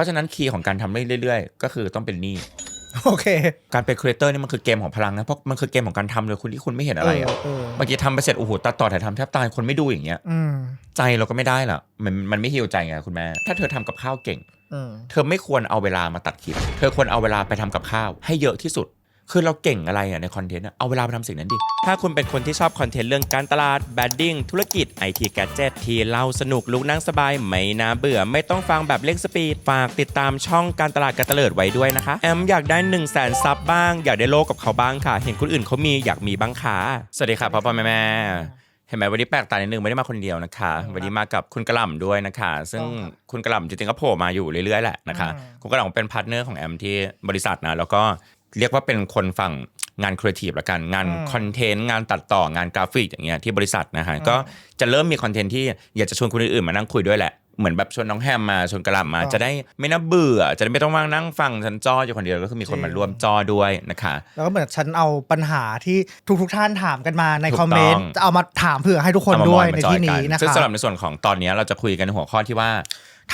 ราะฉะนั้นคีย์ของการทำเรื่อยๆ ก็คือต้องเป็นหนี่โอเค การเป็นครีเอเตอร์นี่มันคือเกมของพลังนะเพราะมันคือเกมของการทำเลยคุณที่คุณไม่เห็นอะไรอะเออเมื่อกี้ทำไปเสร็จโอ้โหตัดต่อถ่ายทำแทบตายคนไม่ดูอย่างเงี้ย อืมใจเราก็ไม่ได้ล่ะมันมันไม่ฮิวใจไงคุณแม่ถ้าเธอทำกับข้าวเก่ง อืมเธอไม่ควรเอาเวลามาตัดคลิป เธอควรเอาเวลาไปทำกับข้าวให้เยอะที่สุด คือเราเก่งอะไรอะในคอนเทนต์อะเอาเวลาไปทำสิ่งนั้นดิ ถ้าคุณเป็นคนที่ชอบคอนเทนต์เรื่องการตลาดแบดดิ้งธุรกิจไอทีแกจ t ที่เล่าสนุกลุกนั่งสบาย ไม่น่าเบื่อ ไม่ต้องฟังแบบเร่งสปีด ฝากติดตามช่องการตลาดการตะเลิดไว้ด้วยนะคะ แอมอยากได้1นึ่งแสนซับบ้าง อยากได้โลกกับเขาบ้างค่ะ เห็นคนอื่นเขามีอยากมีบ้างค่ะสวัสดีค่ะพ่อพ่อแม่แม่เห็นไหมวันนี้แปลกตาในดนึงไม่ได้มาคนเดียวนะคะ วันนี้มากับคุณกระหล่ำด้วยนะคะ ซึ่งคุณกระหล่ำจริงๆก็โผล่มาอยู่เรื่อยๆแหละนะคะ คุณกระหล่ำเป็นพาร์ทเนอร์ของแอมที่บริษัทนะแล้วก็ เรียกว่าเป็นคนฝั่งงานครีเอทีฟละกันงานคอนเทนต์งานตัดต่องานกราฟิกอย่างเงี้ยที่บริษัทนะฮะก็จะเริ่มมีคอนเทนต์ที่อยากจะชวนคนอื่นๆมานั่งคุยด้วยแหละเหมือนแบบชวนน้องแฮมมาชวนกระหล่ำมา จะได้ไม่น่าเบื่อ จะได้ไม่ต้องมานั่งฟังฉันจ้ออยู่คนเดียวก็คือมีคนมาร่วมจ้อด้วยนะคะ แล้วก็เหมือนฉันเอาปัญหาที่ทุกทุกๆท่านถามกันมาในถูกคอมเมนต์ต้องจะเอามาถามเผื่อให้ทุกคนเอามาด้วยมอยในมาจอที่กันี้นะซึ่งคะสำหรับในส่วนของตอนนี้เราจะคุยกันในหัวข้อที่ว่า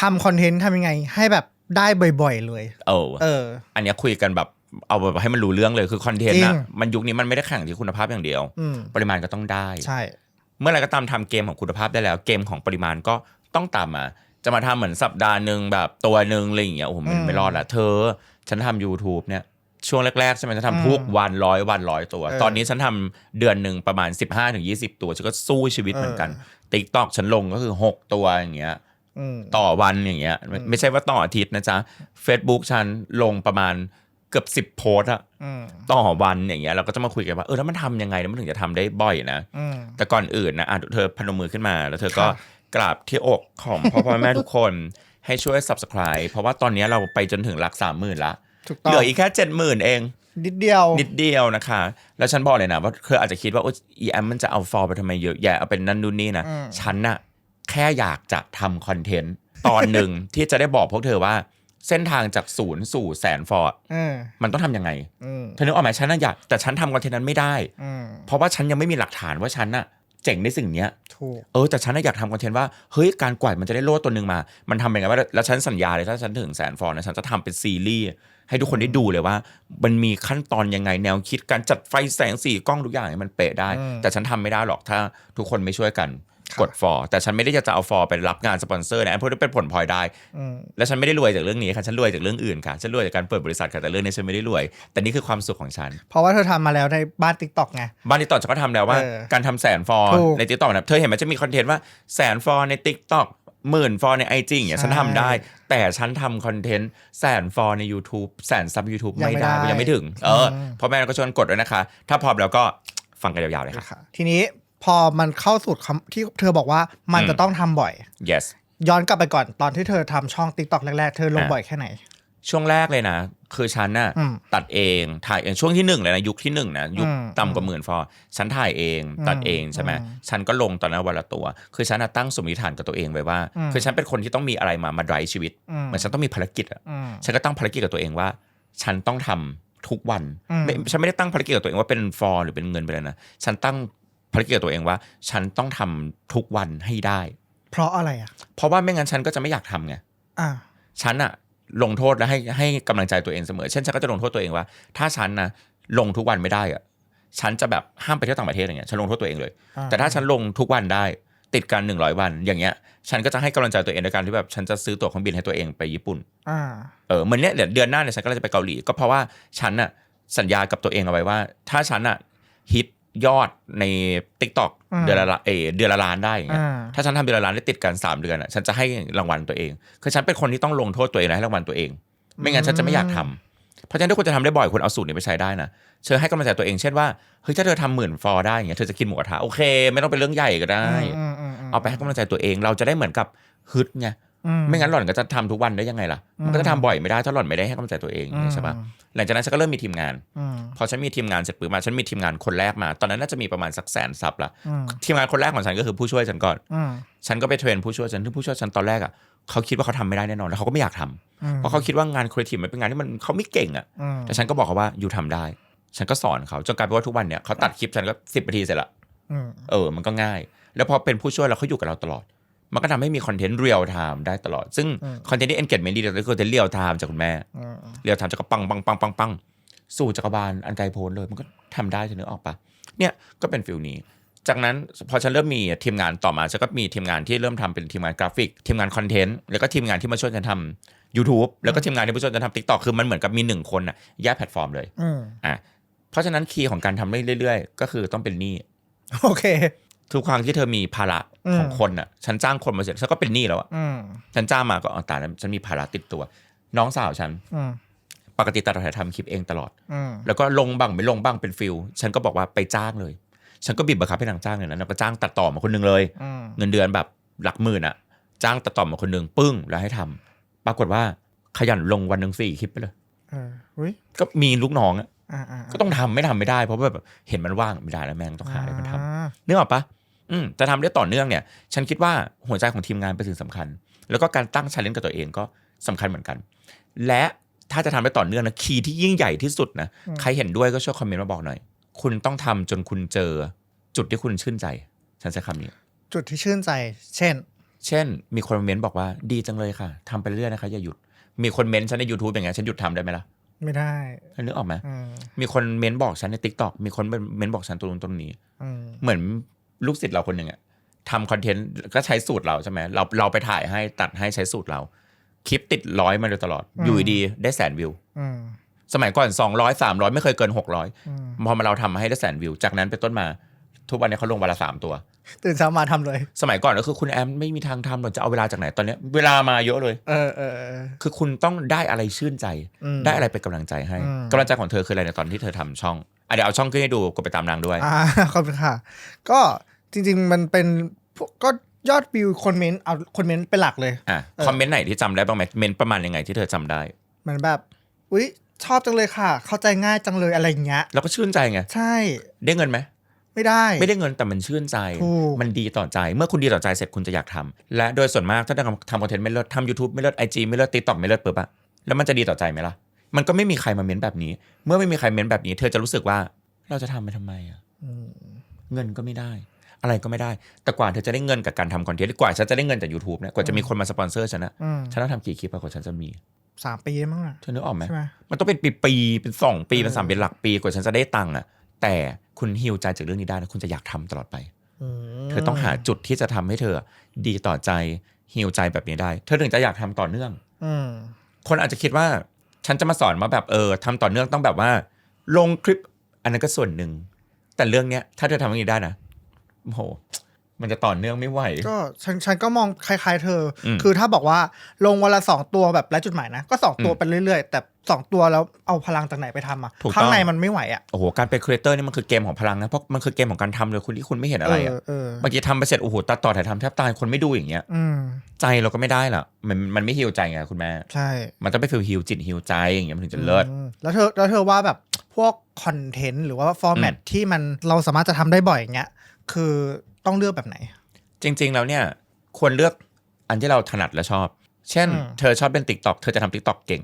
ทำคอนเทนต์ทำยังไงให้แบบได้บ่อย ๆ เลย เออเออ อันเนี้ยคุยกันแบบ เอาแบบให้มันรู้เรื่องเลยคือคอนเทนต์จรินะงมันยุคนี้มันไม่ได้แข่งที่คุณภาพอย่างเดียวอืมปริมาณก็ต้องได้ใช่ เมื่อไหรก็ตามทำเกมของคุณภาพได้แล้ว เกมของปริมาณก็ต้องตามมา จะมาทำเหมือนสัปดาห์หนึ่งแบบตัวหนึ่งอะไรอย่างเงี้ยโอ้โหมันไม่รอดละเธอ ฉันทำ YouTube เนี่ยช่วงแรกๆใช่ไหมฉันทำทุกวันร้อยวันร้อยตัว ตอนนี้ฉันทำเดือนหนึ่งประมาณ 15-20ตัวฉันก็สู้ชีวิตเหมือนกันติ๊กตอกฉันลงก็คือ 6 ตัวอย่างเงี้ยอืมต่อวันอย่างเงี้ยไม่ไม่ใช่ว่าต่ออาทิตย์นะจ๊ะ Facebook ฉันลงประมาณ เกือบสิบโพสต์อะอืมต่อวันอย่างเงี้ยเราก็จะมาคุยกันว่าเออแล้วมันทำยังไงแล้วมันถึงจะทำได้บ่อยนะอืมแต่ก่อนอื่นนะอะเธอพนมมือขึ้นมา แล้วเธอก็ค่ะกราบที่อกของพ่อพ่อแม่ทุกคนให้ช่วย subscribe เพราะว่าตอนนี้เราไปจนถึงหลักสามหมื่นละถูกเหต้องลืออีกแค่เจ็ดหมื่นเองนิดเดียวนิดเดียวนะคะ แล้วฉันบอกเลยนะว่าเธออาจจะคิดว่าโอ้อีแอมมันจะเอาฟอร์ไปทำไมเยอะแยะเอาเป็นนั่นนู่นนี่นะอืมฉันน่ะแค่อยากจะทำคอนเทนต์ตอนหนึ่งที่จะได้บอกพวกเธอว่า เส้นทางจากศูนย์สู่แสนฟอร์ดอืมมันต้องทำยังไงอืมเธอนึกออกไหมฉันน่ะอยากแต่ฉันทำคอนเทนต์นั้นไม่ได้อืมเพราะว่าฉันยังไม่มีหลักฐานว่าฉันน่ะเจ๋งในสิ่งเนี้ยถูกเออแต่ฉันน่ะอยากทำคอนเทนต์ว่าเฮ้ยการกวาดมันจะได้โล่ตัวหนึ่งมา มันทำยังไงว่าแล้วฉันสัญญาเลยถ้าฉันถึงแสนฟอร์ดนะฉันจะทำเป็นซีรีส์ให้ทุกคนได้ดูเลยว่า มันมีขั้นตอนยังไงแนวคิดการจัดไฟแสงสีกล้องทุกอย่างให้มันเป๊ะได้อืมแต่ฉันทำไม่ได้หรอกถ้าทุกคนไม่ช่วยกันครับ กดฟอร์แต่ฉันไม่ได้จะเอาฟอร์ไปรับงานสปอนเซอร์นะเพราะว่าเป็นผลพลอยได้อืมและฉันไม่ได้รวยจากเรื่องนี้ค่ะ ฉันรวยจากเรื่องอื่นค่ะ ฉันรวยจากการเปิดบริษัทค่ะ แต่เรื่องนี้ฉันไม่ได้รวย แต่นี่คือความสุขของฉัน เพราะว่าเธอทำมาแล้วในบ้านติ๊กต็อกไง บ้านทิกตอกฉันก็ทำแล้วว่าเออการทำแสนฟอร์ถูกในทิกตอกนะเธอเห็นไหมจะมีคอนเทนต์ว่าแสนฟอร์ในทิกตอกหมื่นฟอร์ในไอจีอย่างเงี้ยใช่ฉันทำได้ แต่ฉันทำคอนเทนต์แสนฟอร์ใน YouTube แสนซับ YouTube ยังไม่ไม่ได้ได้ยังไม่ถึง เอออมพ่อแม่ก็ชวนกดด้วยนะคะ ถ้าพร้อมแล้วก็ฟังกันยาวๆเลยค่ะค่ะทีนี้ พอมันเข้าสู่คำที่เธอบอกว่ามันอืมจะต้องทำบ่อย yes ย้อนกลับไปก่อนตอนที่เธอทำช่องติ๊กต็อกแรกๆ เธอลงอะบ่อยแค่ไหน ช่วงแรกเลยนะ คือฉันน่ะอืมตัดเองถ่ายเองช่วงที่หนึ่งเลยนะ ยุคที่หนึ่งนะ ยุคอืมต่ำกว่าหมื่นฟอร์ฉันถ่ายเองตัดเองใช่ไหมอืมฉันก็ลงตอนนั้นวันละตัว คือฉันน่ะตั้งสมมติฐานกับตัวเองไว้ว่า อืม คือฉันเป็นคนที่ต้องมีอะไรมามาดรชีวิตอืมเหมือนฉันต้องมีภารกิจอะ อืม ฉันก็ตั้งภารกิจกับตัวเองว่า ฉันต้องทำทุกวันอืม ไม่ฉันไม่ได้ตั้งภารกิจกับตัวเองว่าเป็นฟอร์หรือเป็นเงินไปเลยนะ ฉันตั้ง ภารกิจกับตัวเองว่า ฉันต้องทำทุกวันให้ได้ เพราะอะไรอะ เพราะว่าไม่งั้นฉันก็จะไม่อยากทำไงอ่าฉันอะลงโทษและให้ให้กำลังใจตัวเองเสมอ เช่นฉันก็จะลงโทษตัวเองว่า ถ้าฉันนะลงทุกวันไม่ได้อะฉันจะแบบห้ามไปเที่ยวต่างประเทศอย่างเงี้ยฉันลงโทษตัวเองเลยอ่าแต่ถ้าฉันลงทุกวันได้ติดกันหนึ่งร้อยวัน อย่างเงี้ย ฉันก็จะให้กำลังใจตัวเองในการที่แบบฉันจะซื้อตั๋วเครื่องบินให้ตัวเองไปญี่ปุ่นอ่าเออเหมือนเนี้ยเดี๋ยวเดือนหน้าเนี่ยฉันก็จะไปเกาหลี ก็เพราะว่าฉันน่ะสัญญากับตัวเองเอาไว้ว่า ถ้าฉันน่ะฮิต ยอดใน t ิ k t o k อืมเดือนละละเออเดือนละล้านได้อย่างเงี้ยอ่าถ้าฉันทำเดือนละล้านได้ติดกัน 3 เดือนอะฉันจะให้รางวัลตัวเอง คือฉันเป็นคนที่ต้องลงโทษตัวเองและให้รางวัลตัวเอง ไม่งั้นฉันจะไม่อยากทำเพราะฉะนั้นถ้าคุณจะทำได้บ่อยคุณเอาสูตรนี้ไปใช้ได้นะเชิญให้กำลังใจตัวเองเช่นว่าเฮ้ยถ้าเธอทำหมื่นฟอร์ได้อย่างเงี้ยเธอจะกินหมูกระทะโอเค ไม่ต้องเป็นเรื่องใหญ่ก็ได้อืมอืมอืมเอาไปให้กำลังใจตัวเองเราจะได้เหมือนกับฮึดไงอื ไม่งั้นหล่อนก็จะทำทุกวันได้ยังไงล่ะ มันก็จะทำบ่อยไม่ได้ถ้าหล่อนไม่ได้ให้กำลังใจตัวเองอืมใช่ปะหลังจากนั้นฉันก็เริ่มมีทีมงานอืมพอฉันมีทีมงานเสร็จปุ๊บมา ฉันมีทีมงานคนแรกมา ตอนนั้นน่าจะมีประมาณสักแสนซับละอืมทีมงานคนแรกของฉันก็คือผู้ช่วยฉันก่อนอืมฉันก็ไปเทรนผู้ช่วยฉันที่ผู้ช่วยฉันตอนแรกอะเขาคิดว่าเขาทำไม่ได้แน่นอนแล้วเขาก็ไม่อยากทำอืมเพราะเขาคิดว่างานครีเอทีฟมันเป็นงานที่มันเขาไม่เก่งอะอืมแต่ฉันก็บอกเขาว่าอยู่ทำได้ ฉันก็สอนเขาจนกลายเป็นว่าทุกวันเนี่ยเขาตัดคลิปฉันก็สิบนาทีเสร็จละอืมเออมันก็ง่าย แล้วพอเป็นผู้ช่วยแล้วเขาอยู่กับเราตลอด มันก็ทำให้มีคอนเทนต์เรียลไทม์ได้ตลอด ซึ่งอืมคอนเทนต์ที่ engagement ดีก็คือคอนเทนต์เรียลไทม์จากคุณแม่อืมเรียลไทม์จากก็ปังปังปังปังปังสู่จักรบาลอันไกลโพ้นเลย มันก็ทำได้จะนึกออกปะเนี่ยก็เป็นฟิลนี้ จากนั้นพอฉันเริ่มมีทีมงานต่อมาฉันก็มีทีมงานที่เริ่มทำเป็นทีมงานกราฟิก ทีมงานคอนเทนต์แล้วก็ทีมงานที่มาช่วยกันทำ YouTube แล้วก็ทีมงานที่มาช่วยกันทำ TikTok คือมันเหมือนกับมีหนึ่งคนอะแยกแพลตฟอร์มเลยอืมอะเพราะฉะนั้นคีย์ของการทำเรื่อยๆก็คือต้องเป็นหนี้โอเค ทุกครั้งที่เธอมีภาระของอืมคนอะ ฉันจ้างคนมาเสร็จฉันก็เป็นหนี้แล้วอะอืมฉันจ้างมาก็อ๋อตายแล้วฉันมีภาระติดตัว น้องสาวฉันอืมปกติตัดต่อถ่ายทำคลิปเองตลอดอืมแล้วก็ลงบ้างไม่ลงบ้างเป็นฟิลฉันก็บอกว่าไปจ้างเลย ฉันก็บีบบังคับให้นางจ้างเลยนะแล้วก็จ้างตัดต่อมาคนหนึงเลยอืมเงินเดือนแบบหลักหมื่นอะ จ้างตัดต่อมาคนหนึงปึ้งแล้วให้ทำปรากฏว่าขยันลงวันหนึ่งสี่คลิปไปเลยเอออุ้ยก็มีลูกน้องอะอ่าอ่าก็ต้องทำไม่ทำไม่ได้ เพราะว่าแบบเห็นมันว่างไม่ได้แล้วแม่งต้องหาอะไรมาทำอ่านึกออกปะอืม จะทำได้ต่อเนื่องเนี่ย ฉันคิดว่าหัวใจของทีมงานเป็นสิ่งสำคัญ แล้วก็การตั้งชาเลนจ์กับตัวเองก็สำคัญเหมือนกัน และถ้าจะทำได้ต่อเนื่องนะคีย์ที่ยิ่งใหญ่ที่สุดนะใครเห็นด้วยก็ช่วยคอมเมนต์มาบอกหน่อย คุณต้องทำจนคุณเจอจุดที่คุณชื่นใจ ฉันใช้คำนี้ จุดที่ชื่นใจ เช่น เช่น มีคนเม้นต์บอกว่าดีจังเลยค่ะทำไปเรื่อยนะคะอย่าหยุด มีคนเม้นต์ฉันใน YouTube อย่างเงี้ยฉันหยุดทำได้ไหมล่ะไม่ได้ฉันนึกออกไหมอืมมีคนเม้นต์บอกฉันใน t ิ k t o k มีคนเม้นต์บอกฉันตรงนู้นตรงนี้อืมเหมือน ลูกศิษย์เราคนหนึ่งอะทำคอนเทนต์ก็ใช้สูตรเราใช่ไหมเราเราไปถ่ายให้ตัดให้ใช้สูตรเรา คลิปติดร้อยมาโดยตลอดอยู่ดีๆได้แสนวิว อืม สมัยก่อน 200 300 ไม่เคยเกิน 600 อืม พอมาเราทำให้ได้แสนวิว จากนั้นเป็นต้นมา ทุกวันนี้เขาลงวันละสามตัว ตื่นเช้ามาทำเลย สมัยก่อนก็คือคุณแอมไม่มีทางทำหรอกจะเอาเวลาจากไหนตอนเนี้ยเวลามาเยอะเลยเออเออเออคือคุณต้องได้อะไรชื่นใจอืมได้อะไรเป็นกำลังใจให้อืมกำลังใจของเธอคืออะไรในตอนที่เธอทำช่องอะเดี๋ยวเอาช่องขึ้นให้ดูกดไปตามนางด้วยอ่าขอบคุณค่ะ ก็จริง ๆ มันเป็นพวกก็ยอดวิวคนเมนต์เอาคนเมนต์เป็นหลักเลยอะเออคอมเมนต์ไหนที่จำได้บ้างไหมเมนต์ประมาณยังไงที่เธอจำได้เหมือนแบบอุ๊ยชอบจังเลยค่ะ เข้าใจง่ายจังเลยอะไรอย่างเงี้ยแล้วก็ชื่นใจไงใช่ได้เงินไหม ไม่ได้ ไม่ได้เงินแต่มันชื่นใจ ถูก มันดีต่อใจ เมื่อคุณดีต่อใจเสร็จคุณจะอยากทำและโดยส่วนมากถ้าทำทำคอนเทนต์ไม่เลิศทำยูทูบไม่เลิศไอจีไม่เลิศติ๊กต็อกไม่เลิศปุ๊บอะแล้วมันจะดีต่อใจไหมล่ะ มันก็ไม่มีใครมาเม้นแบบนี้ เมื่อไม่มีใครเม้นแบบนี้ เธอจะรู้สึกว่าเราจะทำไปทำไมอะ อืมเงินก็ไม่ได้ อะไรก็ไม่ได้ แต่กว่าเธอจะได้เงินกับการทำคอนเทนต์กว่าฉันจะได้เงินจาก YouTube เนี่ยกว่าจะมีคนมาสปอนเซอร์ฉันนะอืมฉันต้องทำกี่คลิปกว่าฉันจะมีสามปีได้มั้งอะเธอนึกออกไหมใช่ไหมมันต้องเป็นปีๆเป็นสองปีเป็นเออสามเป็นหลักปีกว่าฉันจะได้ตังค์อะแต่ คุณฮิวใจจากเรื่องนี้ได้นะคุณจะอยากทำตลอดไปอืมเธอต้องหาจุดที่จะทำให้เธอ ดีต่อใจฮิวใจแบบนี้ได้ เธอถึงจะอยากทำต่อเนื่องอืมคนอาจจะคิดว่า ฉันจะมาสอนมาแบบเออทำต่อเนื่องต้องแบบว่า ลงคลิป อันนั้นก็ส่วนหนึ่งแต่เรื่องเนี้ยถ้าเธอทำอย่างนี้ได้นะโอ้โห มันจะต่อเนื่องไม่ไหว ก็ฉันฉันก็มองคล้ายๆ เธออมคือถ้าบอกว่าลงวันละสองตัวแบบไร้จุดหมายนะ ก็สองตัวอืมไปเรื่อยๆ แต่สองตัวแล้วเอาพลังจากไหนไปทำอะถูกต้องข้างในมันไม่ไหวอะ โอ้โห การเป็นครีเอเตอร์นี่มันคือเกมของพลังนะ เพราะมันคือเกมของการทำเลยคุณที่คุณไม่เห็นอะไรอะเออเออบางทีทำไปเสร็จ โอ้โหตัดต่อถ่ายทำแทบตายคนไม่ดูอย่างเงี้ยอืมใจเราก็ไม่ได้ล่ะ มันมันไม่ฮิวใจไงคุณแม่ ใช่ มันต้องไปฟิลฮิวจิตฮิวใจอย่างเงี้ยมันถึงจะเลิศอืมแล้วเธอแล้วเธอว่าแบบพวกคอนเทนต์หรือว่าฟอร์แมตอืมที่มันเราสามารถจะทำได้บ่อยอย่างเงี้ย คือ ต้องเลือกแบบไหน จริง ๆ แล้วเนี่ยควรเลือกอันที่เราถนัดและชอบ เช่นอืมเธอชอบเล่นติ๊กต็อกเธอจะทำติ๊กต็อกเก่ง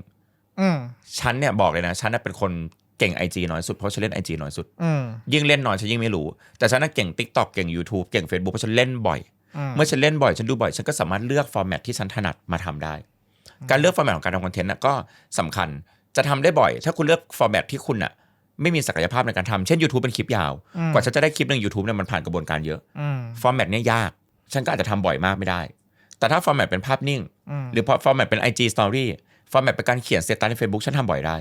อืมฉันเนี่ยบอกเลยนะฉันน่ะเป็นคนเก่ง IG น้อยสุด เพราะฉันเล่น IG น้อยสุดอืมยิ่งเล่นน้อยฉันยิ่งไม่รู้ แต่ฉันน่ะเก่ง TikTok เก่ง YouTube เก่ง Facebook เพราะฉันเล่นบ่อยอืมเมื่อฉันเล่นบ่อย ฉันดูบ่อย ฉันก็สามารถเลือกฟอร์แมตที่ฉันถนัดมาทำได้ การเลือกฟอร์แมตของการทำคอนเทนต์น่ะก็สำคัญจะทำได้บ่อย ถ้าคุณเลือกฟอร์แมตที่คุณน่ะ ไม่มีศักยภาพในการทำเช่น YouTube เป็นคลิปยาวอืมกว่าฉันจะได้คลิปหนึ่ง YouTube เนี่ยมันผ่านกระบวนการเยอะอืมฟอร์แมตเนี่ยยาก ฉันก็อาจจะทำบ่อยมากไม่ได้ แต่ถ้าฟอร์แมตเป็นภาพนิ่งอืมหรือพอฟอร์แมตเป็น IG Story ฟอร์แมตเป็นการเขียนสเตตัสใน Facebook ฉันทำบ่อยได้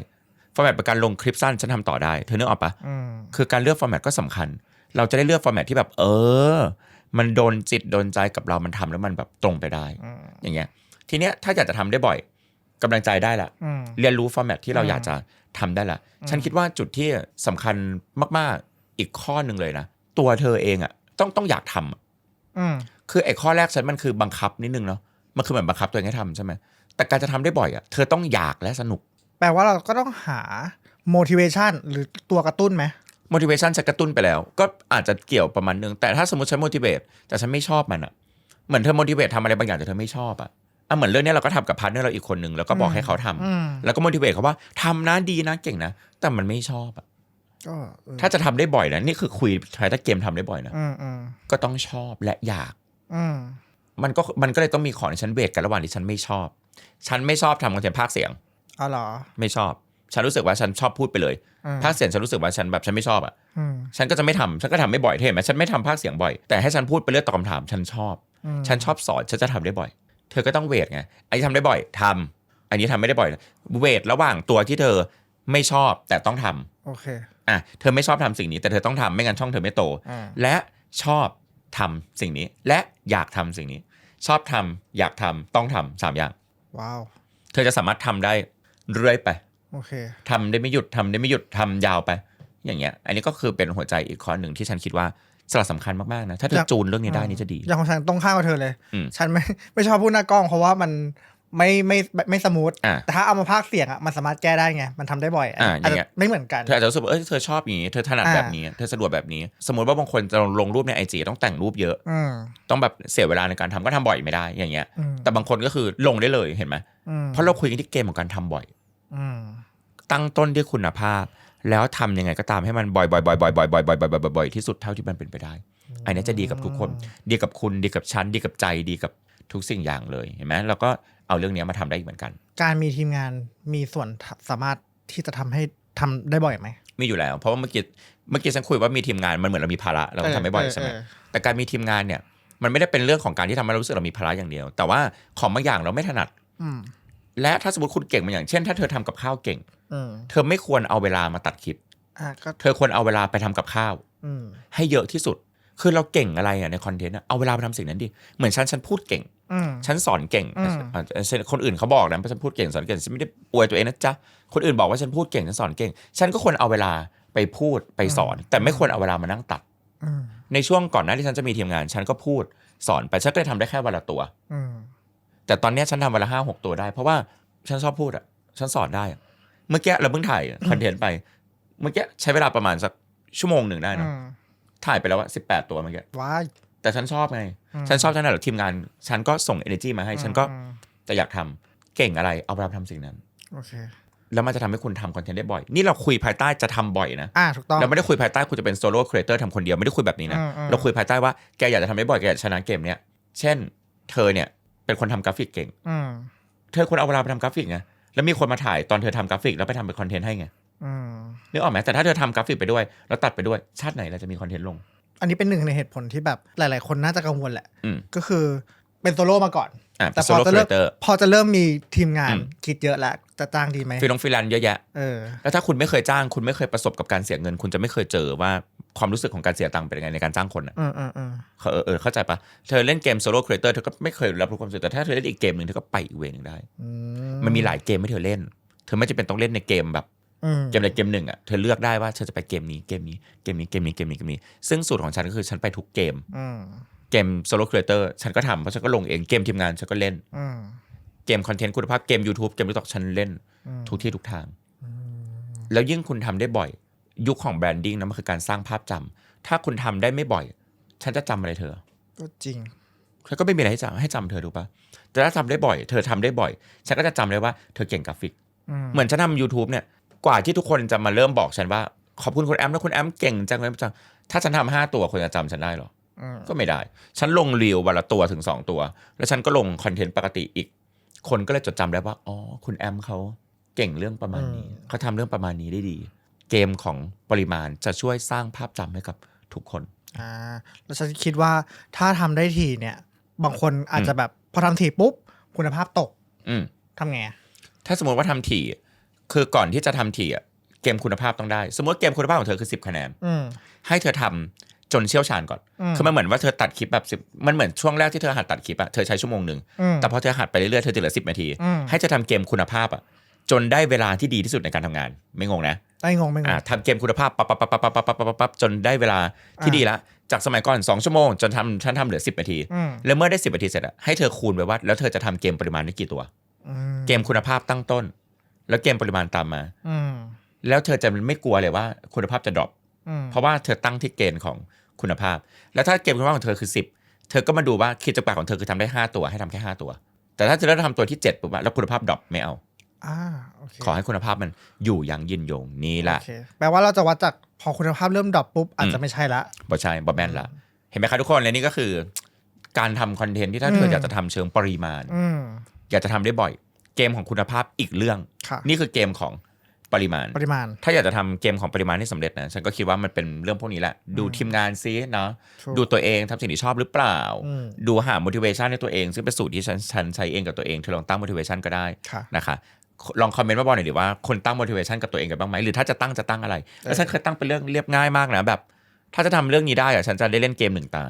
ฟอร์แมตเป็นการลงคลิปสั้นฉันทำต่อได้เธอนึกออกปะอืมคือการเลือกฟอร์แมตก็สำคัญ เราจะได้เลือกฟอร์แมตที่แบบ เออ มันโดนจิตโดนใจกับเรามันทำแล้วมันแบบตรงไปได้อืมอย่างเงี้ย ทีเนี้ยถ้าอยากจะทำได้บ่อยกำลังใจได้ละอืมเรียนรู้ฟอร์แมตที่เราอืมอยากจะ ทำได้ละ ฉันคิดว่าจุดที่สำคัญมาก ๆ อีกข้อหนึ่งเลยนะ ตัวเธอเองอะต้องต้องอยากทำอะอืมคือไอ้ข้อแรกฉันมันคือบังคับนิดนึงเนาะมันคือเหมือนบังคับตัวเองให้ทำใช่ไหมแต่การจะทำได้บ่อยอะเธอต้องอยากและสนุก แปลว่าเราก็ต้องหา motivation หรือตัวกระตุ้นไหม motivation จะกระตุ้นไปแล้ว ก็อาจจะเกี่ยวประมาณนึง แต่ถ้าสมมติฉัน motivate แต่ฉันไม่ชอบมันอะเหมือนเธอ motivate ทำอะไรบางอย่างแต่เธอไม่ชอบอะ อะเหมือนเรื่องเนี้ยเราก็ทำกับพาร์ทเนอร์เราอีกคนนึงแล้วก็บอกให้เขาทำอืมแล้วก็ motivate เขาว่าทำนะดีนะเก่งนะ แต่มันไม่ชอบอะก็เออถ้าจะทำได้บ่อยนะนี่คือคุยถ้าเกมทำได้บ่อยนะอืมอืมก็ต้องชอบและอยากอืมมันก็มันก็เลยต้องมีของที่ฉันเวทกันระหว่างที่ฉันไม่ชอบ ฉันไม่ชอบทำคอนเทนต์ภาคเสียงอ๋อเหรอไม่ชอบ ฉันรู้สึกว่าฉันชอบพูดไปเลยอืมภาคเสียงฉันรู้สึกว่าฉันแบบฉันไม่ชอบอะอืมฉันก็จะไม่ทำฉันก็ทำไม่บ่อยเท่ไหมฉันไม่ทำภาคเสียงบ่อยแต่ให้ฉันพูดไปเรื่องตอบคำถามฉันชอบอืมฉันชอบสอนฉันจะทำได้บ่อย เธอก็ต้องเวทไงไอ้ที่ทำได้บ่อยทำอันนี้ทำไม่ได้บ่อยนะเวทระหว่างตัวที่เธอไม่ชอบแต่ต้องทำโอเคอะเธอไม่ชอบทำสิ่งนี้ แต่เธอต้องทำไม่งั้นช่องเธอไม่โตอ่าและชอบทำสิ่งนี้และอยากทำสิ่งนี้ ชอบทำอยากทำต้องทำสามอย่างว้าวเธอจะสามารถทำได้เรื่อยไปโอเคทำได้ไม่หยุดทำได้ไม่หยุดทำยาวไป อย่างเงี้ย อันนี้ก็คือเป็นหัวใจอีกข้อหนึ่งที่ฉันคิดว่า สลักสำคัญมากๆนะ ถ้าเธออยากจูนเรื่องนี้ได้นี่จะดี อย่างของฉันต้องข้ามกับเธอเลยอืมฉันไม่ไม่ชอบพูดหน้ากล้องเพราะว่ามันไม่ไม่ไม่ไม่สมูทอะแต่ถ้าเอามาพากย์เสียงอะมันสามารถแก้ได้ไง มันทำได้บ่อยอะอย่างเงี้ยจจะไม่เหมือนกัน เธออาจจะรู้สึกว่าเออเธอชอบอย่างนี้ เธอถนัดอ่าแบบนี้ เธอสะดวกแบบนี้ สมมติว่าบางคนจะลงรูปในไอจีต้องแต่งรูปเยอะอืมต้องแบบเสียเวลาในการทำก็ทำบ่อยไม่ได้อย่างเงี้ยอืมแต่บางคนก็คือลงได้เลยเห็นไหมอืมเพราะเราคุยกันที่เกมของการทำบ่อยอืมตั้งต้นด้วยคุณภาพ แล้วทำยังไงก็ตามให้มันบ่อยๆบ่อยๆบ่อยๆบ่อยๆบ่อยๆบ่อยบ่อยที่สุดเท่าที่มันเป็นไปได้ อันนี้จะดีกับทุกคน ดีกับคุณดีกับฉันดีกับใจดีกับทุกสิ่งอย่างเลยเห็นไหมเราก็เอาเรื่องนี้มาทำได้อีกเหมือนกัน การมีทีมงานมีส่วนสามารถที่จะทำให้ทำได้บ่อยไหมมีอยู่แล้ว เพราะว่าเมื่อกี้เมื่อกี้ฉันคุยว่ามีทีมงานมันเหมือนเรามีภาระเราทำไม่บ่อยใช่ไหมแต่การมีทีมงานเนี่ย มันไม่ได้เป็นเรื่องของการที่ทำให้เรารู้สึกเรามีภาระอย่างเดียว แต่ว่าของบางอย่างเราไม่ถนัด และถ้าสมมติคุณเก่งบางอย่างเช่น ถ้าเธอทำกับข้าวเก่งอืมเธอไม่ควรเอาเวลามาตัดคลิปอะก็เธอควรเอาเวลาไปทำกับข้าวอืมให้เยอะที่สุด คือเราเก่งอะไรอะในคอนเทนต์อะเอาเวลาไปทำสิ่งนั้นดิเหมือนฉันฉันพูดเก่งอืมฉันสอนเก่งอืมอะเช่นคนอื่นเขาบอกนะว่าฉันพูดเก่งสอนเก่งฉันไม่ได้อวยตัวเองนะจ๊ะคนอื่นบอกว่าฉันพูดเก่งฉันสอนเก่ง ฉันก็ควรเอาเวลาไปพูดไปสอน แต่ไม่ควรเอาเวลามานั่งตัดอืมในช่วงก่อนหน้าที่ฉันจะมีทีมงาน ฉันก็พูดสอนไปฉันก็เลยทำได้แค่วันละตัวอืม แต่ตอนเนี้ยฉันทำวันละห้าหกตัวได้ เพราะว่าฉันชอบพูดอะ ฉันสอนได้อะเมื่อกี้เราเพิ่งถ่ายคอนเทนต์ไป เมื่อกี้ใช้เวลาประมาณสักชั่วโมงหนึ่งได้อืเนอะมถ่ายไปแล้วว่าสิบแปดตัวเมื่อกี้ ว้าย แต่ฉันชอบไง อืม ฉันชอบท่านนแหละทีมงาน ฉันก็ส่ง energy มาให้ ฉันก็อืมจะอยากทำเก่งอะไร เอาไปทำสิ่งนั้น โอเค แล้วมันจะทำให้คุณทำคอนเทนต์ได้บ่อย นี่เราคุยภายใต้จะทำบ่อยนะ อ่าถูกต้อง เราไม่ได้คุยภายใต้คุณจะเป็นโซโล่ครีเอเตอร์ทำคนเดียวไม่ได้คุยแบบนี้นะ อืมอืม เราคุยภายใต้ว่าแกอยากจะทำได้บ่อยแกอยากชนะเกมเนี้ย เช่น เธอเนี่ย เป็นคนทำกราฟิกเก่งอืมเธอควรเอาเวลาไปทำกราฟิกไงแล้วมีคนมาถ่ายตอนเธอทำกราฟิกแล้วไปทำเป็นคอนเทนต์ให้ไงอืมนึกออกไหมแต่ถ้าเธอทำกราฟิกไปด้วย แล้วตัดไปด้วยชาติไหนเราจะมีคอนเทนต์ลง อันนี้เป็นหนึ่งในเหตุผลที่แบบหลาย ๆ คนน่าจะกังวลแหละอืมก็คือเป็นโซโล่มาก่อนอะแต่เป็นพโซอโล่จะครีเริ่เอมเตอร์พอจะเริ่มมีทีมงานอืมคิดเยอะแล้วจะจ้างดีไหมฟรีลงฟรีแลนซ์เยอะแยะเออแล้วถ้าคุณไม่เคยจ้าง คุณไม่เคยประสบกับการเสียเงิน คุณจะไม่เคยเจอว่า ความรู้สึกของการเสียตังค์เป็นยังไงในการจ้างคนอะอืมอืมอืมเออเออเข้าใจปะเธอเล่นเกมโซโล่ครีเอเตอร์เธอก็ไม่เคยรับรู้ความรู้สึกแต่ถ้าเธอเล่นอีกเกมหนึ่งเธอก็ไปอีกเวนึงได้อืมันมีหลายเกมให้เธอเล่น เธอไม่จำเป็นต้องเล่นในเกมแบบอืมเกมใดเกมหนึ่งอะเธอเลือกได้ว่าเธอจะไปเกมนี้เกมนี้เกมนี้เกมนี้เกมนี้เกมนี้ ซึ่งสูตรของฉันก็คือฉันไปทุกเกมอืมเกมโซโล่ครีเอเตอร์ฉันก็ทำเพราะฉันก็ลงเองเกมทีมงานฉันก็เล่นอืมเกมคอนเทนต์คุณภาพเกม YouTube เกม t ิ k ตอกฉันเล่นอืมทุกที่ทุกทาง แล้วยิ่งคุณทำได้บ่อย ยุคของแบรนดิ้งนะมันคือการสร้างภาพจำถ้าคุณทำได้ไม่บ่อย ฉันจะจำอะไรเธอ ก็จริงฉันก็ไม่มีอะไรให้จำให้จำเธอถูกปะแต่ถ้าทำได้บ่อย เธอทำได้บ่อย ฉันก็จะจำได้ว่าเธอเก่งกราฟิกอืมเหมือนฉันทำ YouTube เนี่ย กว่าที่ทุกคนจะมาเริ่มบอกฉันว่า ขอบคุณคุณแอมแล้วคุณแอมเก่งจังเลยจังถ้าฉันทำห้าตัวคนจะจำฉันได้เหรออืมก็ไม่ได้ ฉันลงรีววันละตัวถึง2ตัว แล้วฉันก็ลงคอนเทนต์ปกติอีก คนก็เลยจดจำได้ว่า อ๋อ คุณแอมเขาเก่งเรื่องประมาณนี้ เขาทำเรื่องประมาณนี้ได้ดี เกมของปริมาณจะช่วยสร้างภาพจำให้กับทุกคนอ่าแล้วฉันคิดว่าถ้าทำได้ทีเนี่ย บางคนอาจจะแบบพอทำทีปุ๊บ คุณภาพตกอืม ทำไงอะถ้าสมมติว่าทำถี่ คือก่อนที่จะทำถี่อะเกมคุณภาพต้องได้ สมมติเกมคุณภาพของเธอคือ 10 คะแนน อืม ให้เธอทำจนเชี่ยวชาญก่อน อืม คือมันเหมือนว่าเธอตัดคลิปแบบสิบมันเหมือนช่วงแรกที่เธอหัดตัดคลิปอะเธอใช้ชั่วโมงหนึ่ง อืม แต่พอเธอหัดไปเรื่อยๆ เธอจะเหลือสิบนาที อืม ให้เธอทำเกมคุณภาพอะ จนได้เวลาที่ดีที่สุดในการทำงาน ไม่งงนะไม่งงไม่งอ่างทำเกมคุณภาพปั๊บปั๊บปั๊บปั๊บปั๊บปั๊บปั๊บปั๊บปั๊บจนได้เวลาที่อ่าดีละจากสมัยก่อน 2 ชั่วโมง จนทำฉันทำเหลือ 10นาทีอืมแล้วเมื่อได้ 10นาทีเสร็จอะให้เธอคูณไปว่า แล้วเธอจะทำเกมปริมาณได้กี่ตัวอืมเกมคุณภาพตั้งต้น แล้วเกมปริมาณตามมาอืมแล้วเธอจะไม่กลัวเลยว่าคุณภาพจะดรอปอืมเพราะว่าเธอตั้งที่เกณฑ์ของคุณภาพ แล้วถ้าเกมคุณภาพของเธอคือ 10 เธอก็มาดูว่าขีดจำกัดของเธอคือทำได้ 5 ตัวให้ทำแค่ 5 ตัว แต่ถ้าเธอเริ่มทำตัวที่7ปุ๊บอะแล้วคุณภาพดรอปไม่เอา อ่าโอเคขอให้คุณภาพมันอยู่อย่างยืนยงนี่แหละโอเคแปลว่าเราจะวัดจากพอคุณภาพเริ่มดรอปปุ๊บอาจอืจะมไม่ใช่ละบอใช่บอแมนละเห็นไหมคะทุกคนและนี่ก็คือ การทำคอนเทนต์ที่ถ้าเธออยากจะทำเชิงปริมาณ อืม อยากจะทำได้บ่อย เกมของคุณภาพอีกเรื่อง ค่ะ นี่คือเกมของปริมาณ ปริมาณ ถ้าอยากจะทำเกมของปริมาณที่สำเร็จนะ ฉันก็คิดว่ามันเป็นเรื่องพวกนี้แหละ ดูทีมงานซิเนาะถูกดูตัวเองทำสิ่งที่ชอบหรือเปล่า อืม ดูหา motivation ในตัวเอง ซึ่งเป็นสูตรที่ฉันฉันใช้เองกับตัวเองเธอลองตั้ง motivation ก็ได้ค่ะ นะคะ ลองคอมเมนต์มาบอกหน่อยดิว่าคนตั้ง motivation กับตัวเองกันบ้างไหมหรือถ้าจะตั้งจะตั้งอะไรแล้วฉันเคยตั้งเป็นเรื่องเรียบง่ายมากนะแบบ ถ้าจะทำเรื่องนี้ได้อะฉันจะได้เล่นเกมหนึ่งตา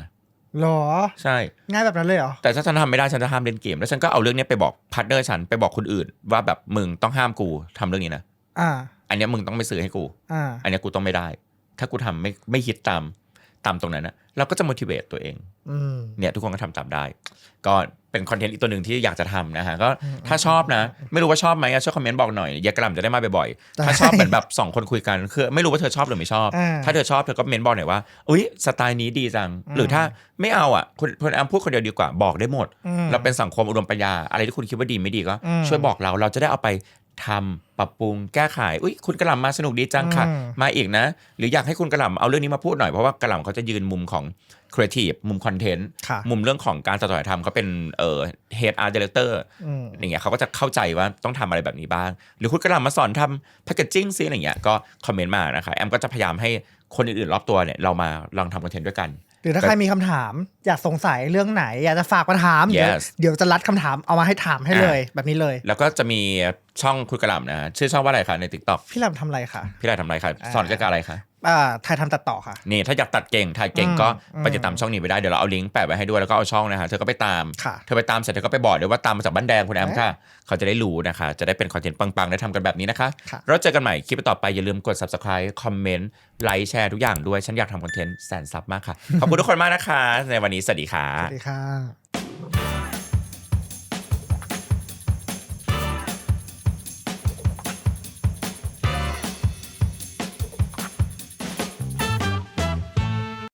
หรอ ใช่ ง่ายแบบนั้นเลยเหรอ แต่ถ้าฉันทำไม่ได้ฉันจะห้ามเล่นเกม แล้วฉันก็เอาเรื่องนี้ไปบอกพาร์ทเนอร์ฉันไปบอกคนอื่น ว่าแบบมึงต้องห้ามกูทำเรื่องนี้นะอ่า อันเนี้ยมึงต้องไม่ซื้อให้กู อ่า อันเนี้ยกูต้องไม่ได้ ถ้ากูทำไม่ไม่ฮิตตาม ตามตรงนั้นนะเราก็จะ motivate ตัวเองอืมเนี่ยทุกคนก็ทำตามได้ ก็เป็นคอนเทนต์อีกตัวหนึ่งที่อยากจะทำนะฮะก็ถ้าชอบนะ ไม่รู้ว่าชอบไหมอะช่วยคอมเมนต์บอกหน่อยอยากกระหล่ำจะได้มาบ่อยได้ๆถ้าชอบเหมือนแบบสองคนคุยกันคือไม่รู้ว่าเธอชอบหรือไม่ชอบอ่าถ้าเธอชอบเธอก็เมนบอกหน่อยว่าอุ้ยสไตล์นี้ดีจัง หรือถ้าไม่เอาอะคุณคุณแอมพูดคนเดียวดีกว่าบอกได้หมดอืมเราเป็นสังคมอุดมปัญญาอะไรที่คุณคิดว่าดีไม่ดีก็อืมช่วยบอกเราเราจะได้เอาไป ทำปรับปรุงแก้ไขอุ้ยคุณกระหล่ำมาสนุกดีจังค่ะ อืม มาอีกนะ หรืออยากให้คุณกระหล่ำเอาเรื่องนี้มาพูดหน่อย เพราะว่ากระหล่ำเขาจะยืนมุมของครีเอทีฟมุมคอนเทนต์ค่ะมุมเรื่องของการตัดต่อทำเขาเป็นเอ่อ head art director อืมอย่างเงี้ยเขาก็จะเข้าใจว่าต้องทำอะไรแบบนี้บ้าง หรือคุณกระหล่ำมาสอนทำ packaging ซิอะไรเงี้ยก็คอมเมนต์มานะคะแอมก็จะพยายามให้คนอื่นๆรอบตัวเนี่ยเรามาลองทำคอนเทนต์ด้วยกัน หรือถ้าใครมีคำถามอยากสงสัยเรื่องไหน อยากจะฝากมาถามเดี๋ยว Yes เดี๋ยวจะรัดคำถามเอามาให้ถามให้เลยแบบนี้เลย แล้วก็จะมีช่องคุณกระหล่ำนะชื่อช่องว่าอะไรคะใน TikTok พี่ลำทำอะไรคะ พี่ไรทำอะไรคะอ่าสอนเกี่ยวกับอะไรคะอ่า ถ่ายทำตัดต่อค่ะ นี่ถ้าอยากตัดเก่งถ่ายเก่งอืมก็อืมไปติดตามช่องนี้ไปได้ เดี๋ยวเราเอาลิงก์แปะไว้ให้ด้วยแล้วก็เอาช่องนะฮะเธอก็ไปตามค่ะเธอไปตามเสร็จเธอก็ไปบอกเดี๋ยวว่าตามมาจากบ้านแดงคุณแอมเอ๊ะค่ะ เขาจะได้รู้นะคะ จะได้เป็นคอนเทนต์ปังๆ ได้ทำกันแบบนี้นะคะค่ะเราเจอกันใหม่คลิปต่อไปอย่าลืมกด subscribe คอมเมนต์ไลค์แชร์ทุกอย่างด้วยฉันอยากทำคอนเทนต์แสนซับมากค่ะขอบคุณทุกคนมากนะคะ ในวันนี้สวัสดีค่ะสวัสดีค่ะ